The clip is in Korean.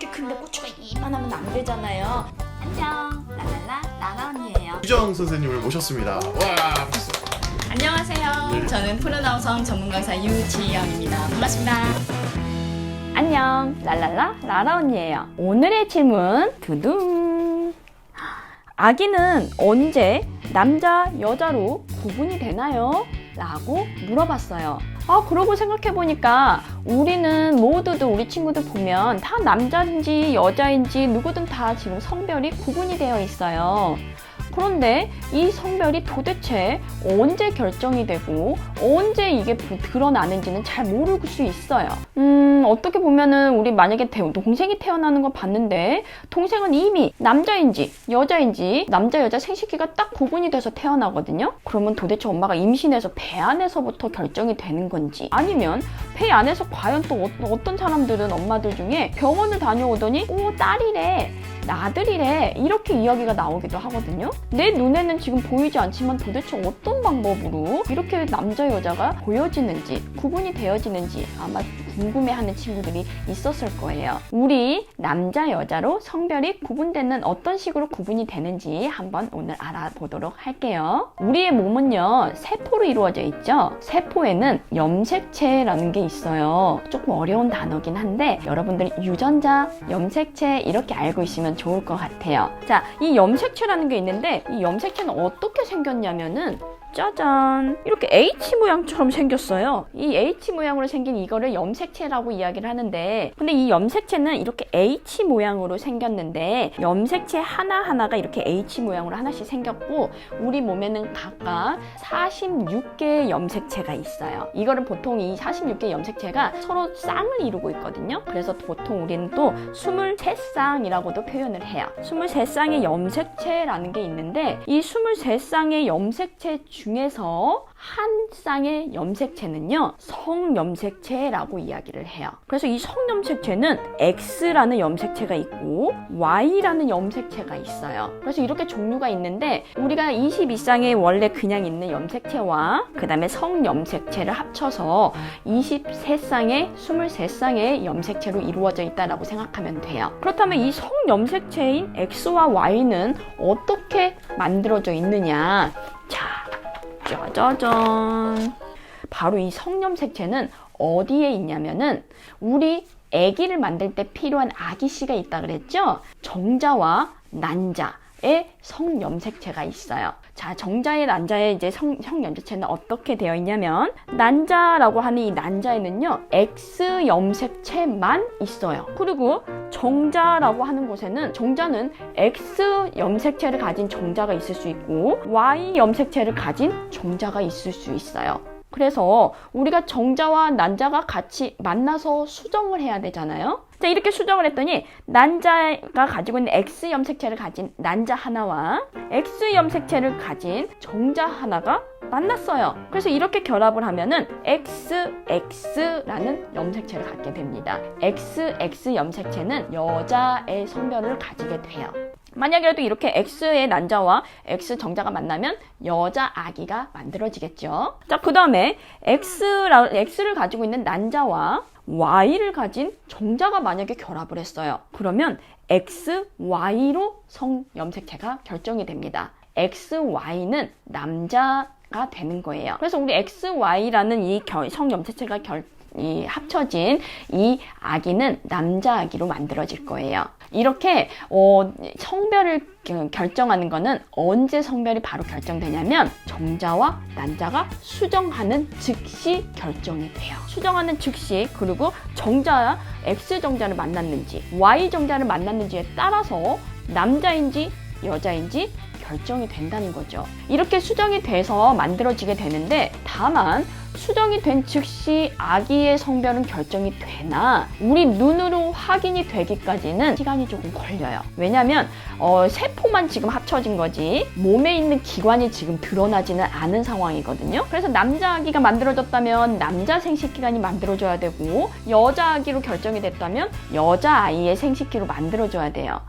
이렇게 큰데 고추가 이만하면 안 되잖아요. 안녕, 라랄라 라라 언니예요. 유정 선생님을 모셨습니다. 와, 박수. 안녕하세요. 네. 저는 푸른아우성 전문 강사 유지영입니다. 반갑습니다. 안녕, 랄랄라 라라 언니예요. 오늘의 질문 두둥. 아기는 언제 남자 여자로 구분이 되나요? 라고 물어봤어요. 아, 그러고 생각해보니까 우리는 모두도 우리 친구들 보면 다 남자인지 여자인지 누구든 다 지금 성별이 구분이 되어 있어요. 그런데 이 성별이 도대체 언제 결정이 되고 언제 이게 부- 드러나는지는 잘 모를 수 있어요. 음, 어떻게 보면은 우리 만약에 대- 동생이 태어나는 거 봤는데 동생은 이미 남자인지 여자인지 남자 여자 생식기가 딱 구분이 돼서 태어나거든요. 그러면 도대체 엄마가 임신해서 배 안에서부터 결정이 되는 건지 아니면 배 안에서 과연 또 어- 어떤 사람들은 엄마들 중에 병원을 다녀오더니 오 딸이래 나들이래 이렇게 이야기가 나오기도 하거든요. 내 눈에는 지금 보이지 않지만 도대체 어떤 방법으로 이렇게 남자 여자가 보여지는지 구분이 되어지는지 아마 궁금해하는 친구들이 있었을 거예요. 우리 남자 여자로 성별이 구분되는 어떤 식으로 구분이 되는지 한번 오늘 알아보도록 할게요. 우리의 몸은요 세포로 이루어져 있죠. 세포에는 염색체라는 게 있어요. 조금 어려운 단어긴 한데 여러분들 유전자, 염색체 이렇게 알고 있으면 좋을 것 같아요. 자, 이 염색체라는 게 있는데 이 염색체는 어떻게 생겼냐면은 짜잔. 이렇게 H 모양처럼 생겼어요. 이 H 모양으로 생긴 이거를 염색체라고 이야기를 하는데 근데 이 염색체는 이렇게 H 모양으로 생겼는데 염색체 하나하나가 이렇게 H 모양으로 하나씩 생겼고 우리 몸에는 각각 46개의 염색체가 있어요. 이거를 보통 이 46개의 염색체가 서로 쌍을 이루고 있거든요. 그래서 보통 우리는 또 23쌍이라고도 표현을 해요. 23쌍의 염색체라는 게 있는데 이 23쌍의 염색체 중 에서 한 쌍의 염색체는요 성염색체라고 이야기를 해요. 그래서 이 성염색체는 X라는 염색체가 있고 Y라는 염색체가 있어요. 그래서 이렇게 종류가 있는데 우리가 22쌍의 원래 그냥 있는 염색체와 그 다음에 성염색체를 합쳐서 23쌍의 23쌍의 염색체로 이루어져 있다라고 생각하면 돼요. 그렇다면 이 성염색체인 X와 Y는 어떻게 만들어져 있느냐? 자 짜자잔. 바로 이 성염색체는 어디에 있냐면은 우리 아기를 만들 때 필요한 아기씨가 있다 그랬죠? 정자와 난자의 성염색체가 있어요. 자, 정자의 난자의 이제 성, 성염색체는 어떻게 되어 있냐면 난자라고 하는 이 난자에는요 X 염색체만 있어요. 그리고 정자라고 하는 곳에는 정자는 X 염색체를 가진 정자가 있을 수 있고 Y 염색체를 가진 정자가 있을 수 있어요. 그래서 우리가 정자와 난자가 같이 만나서 수정을 해야 되잖아요. 자, 이렇게 수정을 했더니 난자가 가지고 있는 X 염색체를 가진 난자 하나와 X 염색체를 가진 정자 하나가 만났어요. 그래서 이렇게 결합을 하면은 XX라는 염색체를 갖게 됩니다. XX 염색체는 여자의 성별을 가지게 돼요. 만약에라도 이렇게 X의 난자와 X 정자가 만나면 여자 아기가 만들어지겠죠. 자, 그 다음에 X라, X를 가지고 있는 난자와 Y를 가진 정자가 만약에 결합을 했어요. 그러면 XY로 성염색체가 결정이 됩니다. XY는 남자 가 되는 거예요. 그래서 우리 XY라는 이 결- 성염색체가 결, 이 합쳐진 이 아기는 남자 아기로 만들어질 거예요. 이렇게 어, 성별을 겨- 결정하는 거는 언제 성별이 바로 결정되냐면 정자와 난자가 수정하는 즉시 결정이 돼요. 수정하는 즉시 그리고 정자 X 정자를 만났는지 Y 정자를 만났는지에 따라서 남자인지 여자인지 결정이 된다는 거죠. 이렇게 수정이 돼서 만들어지게 되는데 다만 수정이 된 즉시 아기의 성별은 결정이 되나 우리 눈으로 확인이 되기까지는 시간이 조금 걸려요. 왜냐하면 어, 세포만 지금 합쳐진 거지 몸에 있는 기관이 지금 드러나지는 않은 상황이거든요. 그래서 남자 아기가 만들어졌다면 남자 생식 기관이 만들어져야 되고 여자 아기로 결정이 됐다면 여자 아이의 생식기로 만들어져야 돼요.